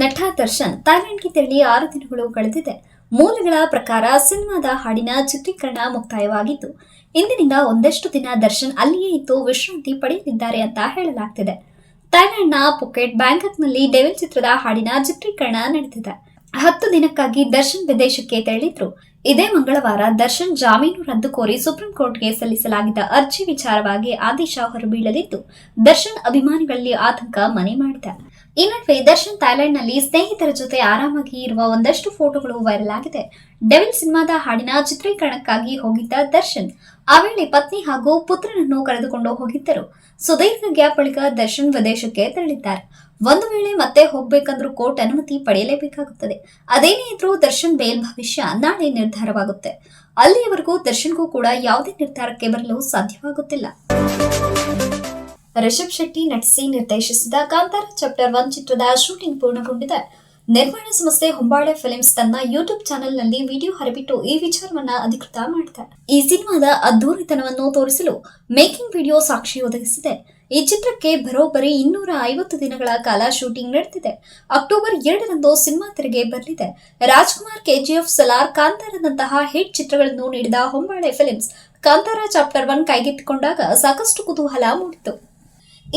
ನಟ ದರ್ಶನ್ ಥಾಯ್ಲೆಂಡ್ಗೆ ತೆರಳಿ ಆರು ದಿನಗಳು ಕಳೆದಿದೆ. ಮೂಲಗಳ ಪ್ರಕಾರ ಸಿನಿಮಾದ ಹಾಡಿನ ಚಿತ್ರೀಕರಣ ಮುಕ್ತಾಯವಾಗಿತ್ತು. ಇಂದಿನಿಂದ ಒಂದಷ್ಟು ದಿನ ದರ್ಶನ್ ಅಲ್ಲಿಯೇ ಇದ್ದು ವಿಶ್ರಾಂತಿ ಪಡೆಯಲಿದ್ದಾರೆ ಅಂತ ಹೇಳಲಾಗ್ತಿದೆ. ಥೈಲ್ಯಾಂಡ್ನ ಪುಕೆಟ್ ಬ್ಯಾಂಕಾಕ್ನಲ್ಲಿ ಡೆವಿಲ್ ಚಿತ್ರದ ಹಾಡಿನ ಚಿತ್ರೀಕರಣ ನಡೆದಿದೆ. ಹತ್ತು ದಿನಕ್ಕಾಗಿ ದರ್ಶನ್ ವಿದೇಶಕ್ಕೆ ತೆರಳಿದ್ರು. ಇದೇ ಮಂಗಳವಾರ ದರ್ಶನ್ ಜಾಮೀನು ರದ್ದು ಕೋರಿ ಸುಪ್ರೀಂ ಕೋರ್ಟ್ಗೆ ಸಲ್ಲಿಸಲಾಗಿದ್ದ ಅರ್ಜಿ ವಿಚಾರವಾಗಿ ಆದೇಶ ಹೊರಬೀಳಲಿದ್ದು, ದರ್ಶನ್ ಅಭಿಮಾನಿಗಳಲ್ಲಿ ಆತಂಕ ಮನೆ ಮಾಡಿದೆ. ಈ ನಡುವೆ ದರ್ಶನ್ ಥೈಲ್ಯಾಂಡ್ನಲ್ಲಿ ಸ್ನೇಹಿತರ ಜೊತೆ ಆರಾಮಾಗಿ ಇರುವ ಒಂದಷ್ಟು ಫೋಟೋಗಳು ವೈರಲ್ ಆಗಿದೆ. ಡೆವಿಲ್ ಸಿನಿಮಾದ ಹಾಡಿನ ಚಿತ್ರೀಕರಣಕ್ಕಾಗಿ ಹೋಗಿದ್ದ ದರ್ಶನ್, ಆ ವೇಳೆ ಪತ್ನಿ ಹಾಗೂ ಪುತ್ರನನ್ನು ಕರೆದುಕೊಂಡು ಹೋಗಿದ್ದರು. ಸುದೀರ್ಘ ಗ್ಯಾಪ್ ಬಳಿಕ ದರ್ಶನ್ ವಿದೇಶಕ್ಕೆ ತೆರಳಿದ್ದಾರೆ. ಒಂದು ವೇಳೆ ಮತ್ತೆ ಹೋಗ್ಬೇಕಂದ್ರೂ ಕೋರ್ಟ್ ಅನುಮತಿ ಪಡೆಯಲೇಬೇಕಾಗುತ್ತದೆ. ಅದೇನೇ ಇದ್ರೂ ದರ್ಶನ್ ಬೇಲ್ ಭವಿಷ್ಯ ನಾಳೆ ನಿರ್ಧಾರವಾಗುತ್ತೆ. ಅಲ್ಲಿಯವರೆಗೂ ದರ್ಶನ್ಗೂ ಕೂಡ ಯಾವುದೇ ನಿರ್ಧಾರಕ್ಕೆ ಬರಲು ಸಾಧ್ಯವಾಗುತ್ತಿಲ್ಲ. ರಿಷಬ್ ಶೆಟ್ಟಿ ನಟಿಸಿ ನಿರ್ದೇಶಿಸಿದ ಕಾಂತಾರ ಚಾಪ್ಟರ್ ಒನ್ ಚಿತ್ರದ ಶೂಟಿಂಗ್ ಪೂರ್ಣಗೊಂಡಿದೆ. ನಿರ್ಮಾಣ ಸಂಸ್ಥೆ ಹೊಂಬಾಳೆ ಫಿಲ್ಮ್ಸ್ ತನ್ನ ಯೂಟ್ಯೂಬ್ ಚಾನೆಲ್ನಲ್ಲಿ ವಿಡಿಯೋ ಹರಿಬಿಟ್ಟು ಈ ವಿಚಾರವನ್ನ ಅಧಿಕೃತ ಮಾಡಿದೆ ಈ ಸಿನಿಮಾದ ಅದ್ಧೂರಿತನವನ್ನು ತೋರಿಸಲು ಮೇಕಿಂಗ್ ವಿಡಿಯೋ ಸಾಕ್ಷಿ ಒದಗಿಸಿದೆ. ಈ ಚಿತ್ರಕ್ಕೆ ಬರೋಬ್ಬರಿ ಇನ್ನೂರ ಐವತ್ತು ದಿನಗಳ ಕಾಲ ಶೂಟಿಂಗ್ ನಡೆದಿದೆ. ಅಕ್ಟೋಬರ್ ಎರಡರಂದು ಸಿನಿಮಾ ತೆರೆಗೆ ಬರಲಿದೆ. ರಾಜ್ಕುಮಾರ್, ಕೆಜಿಎಫ್, ಸಲಾರ್ ಕಾಂತಾರದಂತಹ ಹಿಟ್ ಚಿತ್ರಗಳನ್ನು ನೀಡಿದ Hombale films Kantara chapter one ಕೈಗೆತ್ತಿಕೊಂಡಾಗ ಸಾಕಷ್ಟು ಕುತೂಹಲ ಮೂಡಿತು.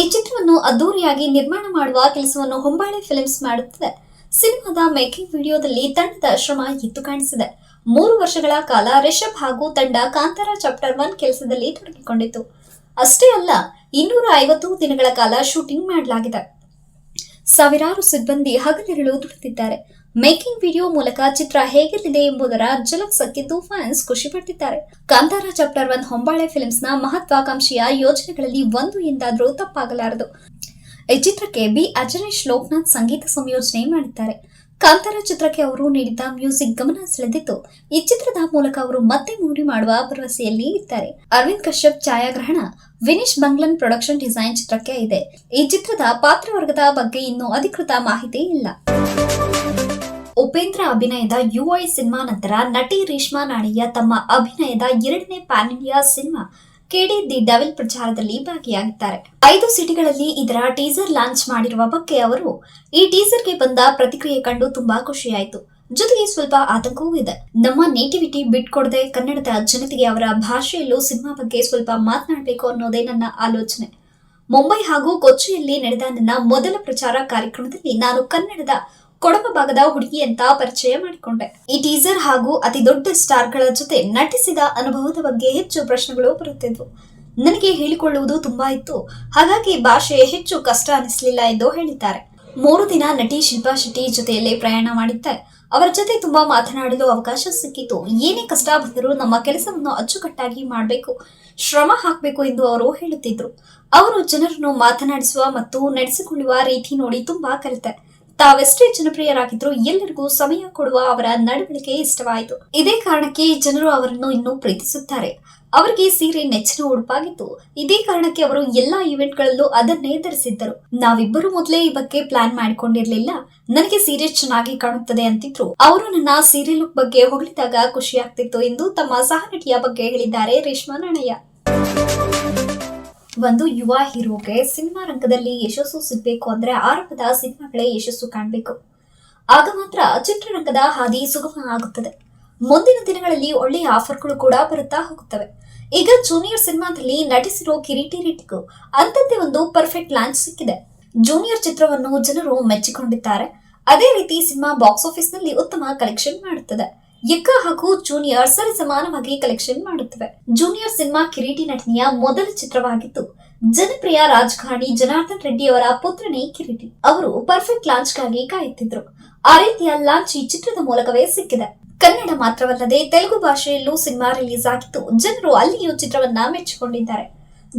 ಈ ಚಿತ್ರವನ್ನು ಅದ್ದೂರಿಯಾಗಿ ನಿರ್ಮಾಣ ಮಾಡುವ ಕೆಲಸವನ್ನು ಹೊಂಬಾಳೆ ಫಿಲ್ಮ್ಸ್ ಮಾಡುತ್ತಿದೆ. ಸಿನಿಮಾದ ಮೇಕಿಂಗ್ ವಿಡಿಯೋದಲ್ಲಿ ತಂಡದ ಶ್ರಮ ಎದ್ದು ಕಾಣಿಸಿದೆ. ಮೂರು ವರ್ಷಗಳ ಕಾಲ ರಿಷಬ್ ಹಾಗೂ ತಂಡ ಕಾಂತಾರ ಚಾಪ್ಟರ್ ಒನ್ ಕೆಲಸದಲ್ಲಿ ತೊಡಗಿಕೊಂಡಿತ್ತು. ಅಷ್ಟೇ ಅಲ್ಲ, ಇನ್ನೂರ ಐವತ್ತು ದಿನಗಳ ಕಾಲ ಶೂಟಿಂಗ್ ಮಾಡಲಾಗಿದೆ. ಸಾವಿರಾರು ಸಿಬ್ಬಂದಿ ಹಗಲಿರುಳು ದುಡಿದಿದ್ದಾರೆ. ಮೇಕಿಂಗ್ ವಿಡಿಯೋ ಮೂಲಕ ಚಿತ್ರ ಹೇಗಿರಲಿದೆ ಎಂಬುದರ ಝಲಕ್ ಸಕ್ಕಿದ್ದು ಫ್ಯಾನ್ಸ್ ಖುಷಿ ಪಡ್ತಿದ್ದಾರೆ. ಕಾಂತಾರ ಚಾಪ್ಟರ್ ಒನ್ ಹೊಂಬಾಳೆ ಫಿಲ್ಮ್ಸ್ನ ಮಹತ್ವಾಕಾಂಕ್ಷೆಯ ಯೋಜನೆಗಳಲ್ಲಿ ಒಂದು ಎಂದಾದರೂ ತಪ್ಪಾಗಲಾರದು. ಈ ಚಿತ್ರಕ್ಕೆ ಬಿ. ಅಜನೇಶ್ ಲೋಕನಾಥ್ ಸಂಗೀತ ಸಂಯೋಜನೆ ಮಾಡಿದ್ದಾರೆ. ಕಾಂತಾರ ಚಿತ್ರಕ್ಕೆ ಅವರು ನೀಡಿದ್ದ ಮ್ಯೂಸಿಕ್ ಗಮನ ಸೆಳೆದಿದ್ದು, ಈ ಚಿತ್ರದ ಮೂಲಕ ಅವರು ಮತ್ತೆ ಮೂಡಿ ಮಾಡುವ ಭರವಸೆಯಲ್ಲಿ ಇದ್ದಾರೆ. ಅರವಿಂದ್ ಕಶ್ಯಪ್ ಛಾಯಾಗ್ರಹಣ, ವಿನಿಶ್ ಬಂಗ್ಲನ್ ಪ್ರೊಡಕ್ಷನ್ ಡಿಸೈನ್ ಚಿತ್ರಕ್ಕೆ ಇದೆ. ಈ ಚಿತ್ರದ ಪಾತ್ರವರ್ಗದ ಬಗ್ಗೆ ಇನ್ನೂ ಅಧಿಕೃತ ಮಾಹಿತಿ ಇಲ್ಲ. ಉಪೇಂದ್ರ ಅಭಿನಯದ ಯುಐ ಸಿನಿಮಾ ನಂತರ ನಟಿ ರೇಷ್ಮಾ ನಾಣಿಯ ತಮ್ಮ ಅಭಿನಯದ ಎರಡನೇ pan India cinema KD the devil ಪ್ರಚಾರದಲ್ಲಿ ಭಾಗಿಯಾಗಿದ್ದಾರೆ. ಐದು ಸಿಟಿಗಳಲ್ಲಿ ಇದರ ಟೀಸರ್ ಲಾಂಚ್ ಮಾಡಿರುವ ಬಗ್ಗೆ ಅವರು, ಈ ಟೀಸರ್ಗೆ ಬಂದ ಪ್ರತಿಕ್ರಿಯೆ ಕಂಡು ತುಂಬಾ ಖುಷಿಯಾಯಿತು. ಜೊತೆಗೆ ಸ್ವಲ್ಪ ಆತಂಕವೂ ಇದೆ. ನಮ್ಮ ನೇಟಿವಿಟಿ ಬಿಟ್ಕೊಡದೆ ಕನ್ನಡದ ಜನತೆಗೆ ಅವರ ಭಾಷೆಯಲ್ಲೂ ಸಿನಿಮಾ ಬಗ್ಗೆ ಸ್ವಲ್ಪ ಮಾತನಾಡಬೇಕು ಅನ್ನೋದೇ ನನ್ನ ಆಲೋಚನೆ. ಮುಂಬೈ ಹಾಗೂ ಕೊಚ್ಚಿಯಲ್ಲಿ ನಡೆದ ನನ್ನ ಮೊದಲ ಪ್ರಚಾರ ಕಾರ್ಯಕ್ರಮದಲ್ಲಿ ನಾನು ಕನ್ನಡದ ಕೊಡವ ಭಾಗದ ಹುಡುಗಿ ಅಂತ ಪರಿಚಯ ಮಾಡಿಕೊಂಡೆ. ಈ ಟೀಸರ್ ಹಾಗೂ ಅತಿ ದೊಡ್ಡ ಸ್ಟಾರ್ಗಳ ಜೊತೆ ನಟಿಸಿದ ಅನುಭವದ ಬಗ್ಗೆ ಹೆಚ್ಚು ಪ್ರಶ್ನೆಗಳು ಬರುತ್ತಿದ್ವು. ನನಗೆ ಹೇಳಿಕೊಳ್ಳುವುದು ತುಂಬಾ ಇತ್ತು. ಹಾಗಾಗಿ ಭಾಷೆ ಹೆಚ್ಚು ಕಷ್ಟ ಅನಿಸಲಿಲ್ಲ ಎಂದು ಹೇಳಿದ್ದಾರೆ. ಮೂರು ದಿನ ನಟಿ ಶಿಲ್ಪಾ ಶೆಟ್ಟಿ ಜೊತೆಯಲ್ಲೇ ಪ್ರಯಾಣ ಮಾಡಿದ್ದೆ. ಅವರ ಜೊತೆ ತುಂಬಾ ಮಾತನಾಡಲು ಅವಕಾಶ ಸಿಕ್ಕಿತು. ಏನೇ ಕಷ್ಟ ಬಂದರೂ ನಮ್ಮ ಕೆಲಸವನ್ನು ಅಚ್ಚುಕಟ್ಟಾಗಿ ಮಾಡಬೇಕು, ಶ್ರಮ ಹಾಕಬೇಕು ಎಂದು ಅವರು ಹೇಳುತ್ತಿದ್ರು. ಅವರು ಜನರನ್ನು ಮಾತನಾಡಿಸುವ ಮತ್ತು ನಡೆಸಿಕೊಳ್ಳುವ ರೀತಿ ನೋಡಿ ತುಂಬಾ ಕಲಿತೆ. ತಾವೆಷ್ಟೇ ಜನಪ್ರಿಯರಾಗಿದ್ರು ಎಲ್ಲರಿಗೂ ಸಮಯ ಕೊಡುವ ಅವರ ನಡವಳಿಕೆ ಇಷ್ಟವಾಯಿತು. ಇದೇ ಕಾರಣಕ್ಕೆ ಜನರು ಅವರನ್ನು ಇನ್ನೂ ಪ್ರೀತಿಸುತ್ತಾರೆ. ಅವರಿಗೆ ಸೀರೆ ನೆಚ್ಚಿನ ಉಡುಪಾಗಿತ್ತು. ಇದೇ ಕಾರಣಕ್ಕೆ ಅವರು ಎಲ್ಲಾ ಇವೆಂಟ್ಗಳಲ್ಲೂ ಅದನ್ನೇ ಧರಿಸಿದ್ದರು. ನಾವಿಬ್ಬರು ಮೊದಲೇ ಈ ಬಗ್ಗೆ ಪ್ಲಾನ್ ಮಾಡಿಕೊಂಡಿರ್ಲಿಲ್ಲ. ನನಗೆ ಸೀರೆ ಚೆನ್ನಾಗಿ ಕಾಣುತ್ತದೆ ಅಂತಿದ್ರು. ಅವರು ನನ್ನ ಸೀರೆ ಲುಕ್ ಬಗ್ಗೆ ಹೊಗಳಿದಾಗ ಖುಷಿ ಆಗ್ತಿತ್ತು ಎಂದು ತಮ್ಮ ಸಹನಟಿಯ ಬಗ್ಗೆ ಹೇಳಿದ್ದಾರೆ ರೇಷ್ಮಾ ನಾಣಯ್ಯ. ಒಂದು ಯುವ ಹೀರೋಗೆ ಸಿನಿಮಾ ರಂಗದಲ್ಲಿ ಯಶಸ್ಸು ಸಿಗಬೇಕು ಅಂದ್ರೆ ಆರಂಭದ ಸಿನಿಮಾಗಳೇ ಯಶಸ್ಸು ಕಾಣಬೇಕು. ಆಗ ಮಾತ್ರ ಚಿತ್ರರಂಗದ ಹಾದಿ ಸುಗಮ ಆಗುತ್ತದೆ. ಮುಂದಿನ ದಿನಗಳಲ್ಲಿ ಒಳ್ಳೆಯ ಆಫರ್ಗಳು ಕೂಡ ಬರುತ್ತಾ ಹೋಗುತ್ತವೆ. ಈಗ ಜೂನಿಯರ್ ಸಿನಿಮಾದಲ್ಲಿ ನಟಿಸಿರೋ ಕಿರೀಟಿ ರೆಡ್ಡಿಗೂ ಅಂತದ್ದೇ ಒಂದು ಪರ್ಫೆಕ್ಟ್ ಲಾಂಚ್ ಸಿಕ್ಕಿದೆ. ಜೂನಿಯರ್ ಚಿತ್ರವನ್ನು ಜನರು ಮೆಚ್ಚಿಕೊಂಡಿದ್ದಾರೆ. ಅದೇ ರೀತಿ ಸಿನಿಮಾ ಬಾಕ್ಸ್ ಆಫೀಸ್ನಲ್ಲಿ ಉತ್ತಮ ಕಲೆಕ್ಷನ್ ಮಾಡುತ್ತದೆ. ಎಕ್ಕ ಹಾಗೂ ಜೂನಿಯರ್ ಸರಿ ಸಮಾನವಾಗಿ ಕಲೆಕ್ಷನ್ ಮಾಡುತ್ತವೆ. ಜೂನಿಯರ್ ಸಿನಿಮಾ ಕಿರೀಟಿ ನಟನೆಯ ಮೊದಲ ಚಿತ್ರವಾಗಿತ್ತು ಜನಪ್ರಿಯ ರಾಜಕಾರಣಿ ಜನಾರ್ದನ್ ರೆಡ್ಡಿ ಅವರ ಪುತ್ರನೇ ಕಿರೀಟಿ. ಅವರು ಪರ್ಫೆಕ್ಟ್ ಲಾಂಚ್ಗಾಗಿ ಕಾಯುತ್ತಿದ್ರು. ಆ ರೀತಿಯ ಲಾಂಚ್ ಈ ಚಿತ್ರದ ಮೂಲಕವೇ ಸಿಕ್ಕಿದೆ. ಕನ್ನಡ ಮಾತ್ರವಲ್ಲದೆ ತೆಲುಗು ಭಾಷೆಯಲ್ಲೂ ಸಿನಿಮಾ ರಿಲೀಸ್ ಆಗಿತ್ತು ಜನರು ಅಲ್ಲಿಯೂ ಚಿತ್ರವನ್ನ ಮೆಚ್ಚಿಕೊಂಡಿದ್ದಾರೆ.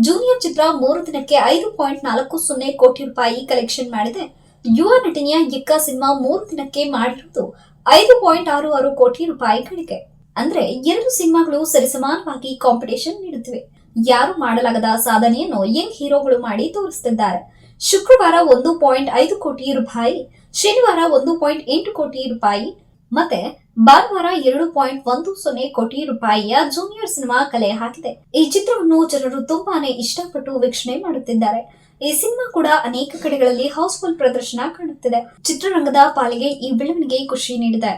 ಜೂನಿಯರ್ ಚಿತ್ರ ಮೂರು ದಿನಕ್ಕೆ ಐದು ಪಾಯಿಂಟ್ ನಾಲ್ಕು ಸೊನ್ನೆ ಕೋಟಿ ರೂಪಾಯಿ ಕಲೆಕ್ಷನ್ ಮಾಡಿದೆ. ಯುವ ನಟನೆಯ ಎಕ್ಕ ಸಿನಿಮಾ ಮೂರು ದಿನಕ್ಕೆ ಮಾಡಿರುವುದು ಐದು ಪಾಯಿಂಟ್ ಆರು ಆರು ಕೋಟಿ ರೂಪಾಯಿ ಗಳಿಕೆ. ಅಂದ್ರೆ ಎರಡು ಸಿನಿಮಾಗಳು ಸರಿಸಮಾನವಾಗಿ ಕಾಂಪಿಟೇಷನ್ ನೀಡುತ್ತಿವೆ. ಯಾರು ಮಾಡಲಾಗದ ಸಾಧನೆಯನ್ನು ಯಂಗ್ ಹೀರೋಗಳು ಮಾಡಿ ತೋರಿಸುತ್ತಿದ್ದಾರೆ. ಶುಕ್ರವಾರ ಒಂದು ಪಾಯಿಂಟ್ ಐದು ಕೋಟಿ ರೂಪಾಯಿ, ಶನಿವಾರ ಒಂದು ಪಾಯಿಂಟ್ ಎಂಟು ಕೋಟಿ ರೂಪಾಯಿ, ಮತ್ತೆ ಭಾನುವಾರ ಎರಡು ಪಾಯಿಂಟ್ ಒಂದು ಸೊನ್ನೆ ಕೋಟಿ ರೂಪಾಯಿಯ ಜೂನಿಯರ್ ಸಿನಿಮಾ ಕಲೆ ಹಾಕಿದೆ. ಈ ಚಿತ್ರವನ್ನು ಜನರು ತುಂಬಾನೇ ಇಷ್ಟಪಟ್ಟು ವೀಕ್ಷಣೆ ಮಾಡುತ್ತಿದ್ದಾರೆ. ಈ ಸಿನಿಮಾ ಕೂಡ ಅನೇಕ ಕಡೆಗಳಲ್ಲಿ ಹೌಸ್ಫುಲ್ ಪ್ರದರ್ಶನ ಕಾಣುತ್ತಿದೆ. ಚಿತ್ರರಂಗದ ಪಾಲಿಗೆ ಈ ಬೆಳವಣಿಗೆ ಖುಷಿ ನೀಡಿದೆ.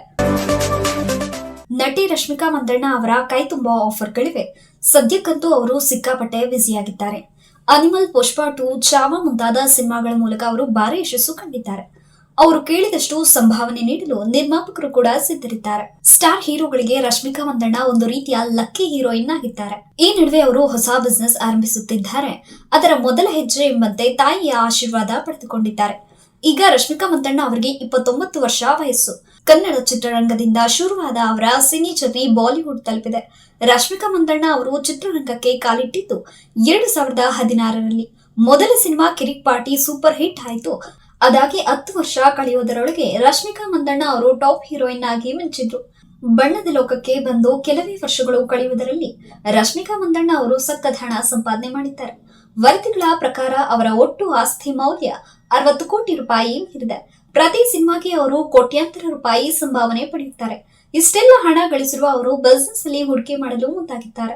ನಟಿ ರಶ್ಮಿಕಾ ಮಂದಣ್ಣ ಅವರ ಕೈ ತುಂಬಾ ಆಫರ್ಗಳಿವೆ. ಸದ್ಯಕ್ಕಂತೂ ಅವರು ಸಿಕ್ಕಾಪಟ್ಟೆ ಬ್ಯುಸಿಯಾಗಿದ್ದಾರೆ. ಅನಿಮಲ್ ಪುಷ್ಪ ಟು ಚಾವ ಮುಂತಾದ ಸಿನಿಮಾಗಳ ಮೂಲಕ ಅವರು ಭಾರಿ ಯಶಸ್ಸು ಕಂಡಿದ್ದಾರೆ. ಅವರು ಕೇಳಿದಷ್ಟು ಸಂಭಾವನೆ ನೀಡಲು ನಿರ್ಮಾಪಕರು ಕೂಡ ಸಿದ್ಧರಿದ್ದಾರೆ. ಸ್ಟಾರ್ ಹೀರೋಗಳಿಗೆ ರಶ್ಮಿಕಾ ಮಂದಣ್ಣ ಒಂದು ರೀತಿಯ ಲಕ್ಕಿ ಹೀರೋಯಿನ್ ಆಗಿದ್ದಾರೆ. ಈ ನಡುವೆ ಅವರು ಹೊಸ ಬಿಸ್ನೆಸ್ ಆರಂಭಿಸುತ್ತಿದ್ದಾರೆ. ಅದರ ಮೊದಲ ಹೆಜ್ಜೆ ಎಂಬಂತೆ ತಾಯಿಯ ಆಶೀರ್ವಾದ ಪಡೆದುಕೊಂಡಿದ್ದಾರೆ. ಈಗ ರಶ್ಮಿಕಾ ಮಂದಣ್ಣ ಅವರಿಗೆ ಇಪ್ಪತ್ತೊಂಬತ್ತು ವರ್ಷ ವಯಸ್ಸು. ಕನ್ನಡ ಚಿತ್ರರಂಗದಿಂದ ಶುರುವಾದ ಅವರ ಸಿನಿ ಜರ್ನಿ ಬಾಲಿವುಡ್ ತಲುಪಿದೆ. ರಶ್ಮಿಕಾ ಮಂದಣ್ಣ ಅವರು ಚಿತ್ರರಂಗಕ್ಕೆ ಕಾಲಿಟ್ಟಿದ್ದು ಎರಡು ಸಾವಿರದ ಹದಿನಾರರಲ್ಲಿ. ಮೊದಲ cinema Kirik party super hit ಆಯಿತು. ಅದಾಗಿ ಹತ್ತು ವರ್ಷ ಕಳೆಯುವುದರೊಳಗೆ ರಶ್ಮಿಕಾ ಮಂದಣ್ಣ ಅವರು ಟಾಪ್ ಹೀರೋಯಿನ್ ಆಗಿ ಮಿಂಚಿದ್ರು. ಬಣ್ಣದ ಲೋಕಕ್ಕೆ ಬಂದು ಕೆಲವೇ ವರ್ಷಗಳು ಕಳೆಯುವುದರಲ್ಲಿ ರಶ್ಮಿಕಾ ಮಂದಣ್ಣ ಅವರು ಸಖತ್ ಹಣ ಸಂಪಾದನೆ ಮಾಡಿದ್ದಾರೆ. ವರದಿಗಳ ಪ್ರಕಾರ ಅವರ ಒಟ್ಟು ಆಸ್ತಿ ಮೌಲ್ಯ ಅರವತ್ತು ಕೋಟಿ ರೂಪಾಯಿ ಮೀರಿದೆ ಪ್ರತಿ ಸಿನಿಮಾಗೆ ಅವರು ಕೋಟ್ಯಾಂತರ ರೂಪಾಯಿ ಸಂಭಾವನೆ ಪಡೆಯುತ್ತಾರೆ. ಇಷ್ಟೆಲ್ಲ ಹಣ ಗಳಿಸಿರುವ ಅವರು ಬಿಸ್ನೆಸ್ ಅಲ್ಲಿ ಹೂಡಿಕೆ ಮಾಡಲು ಮುಂದಾಗಿದ್ದಾರೆ.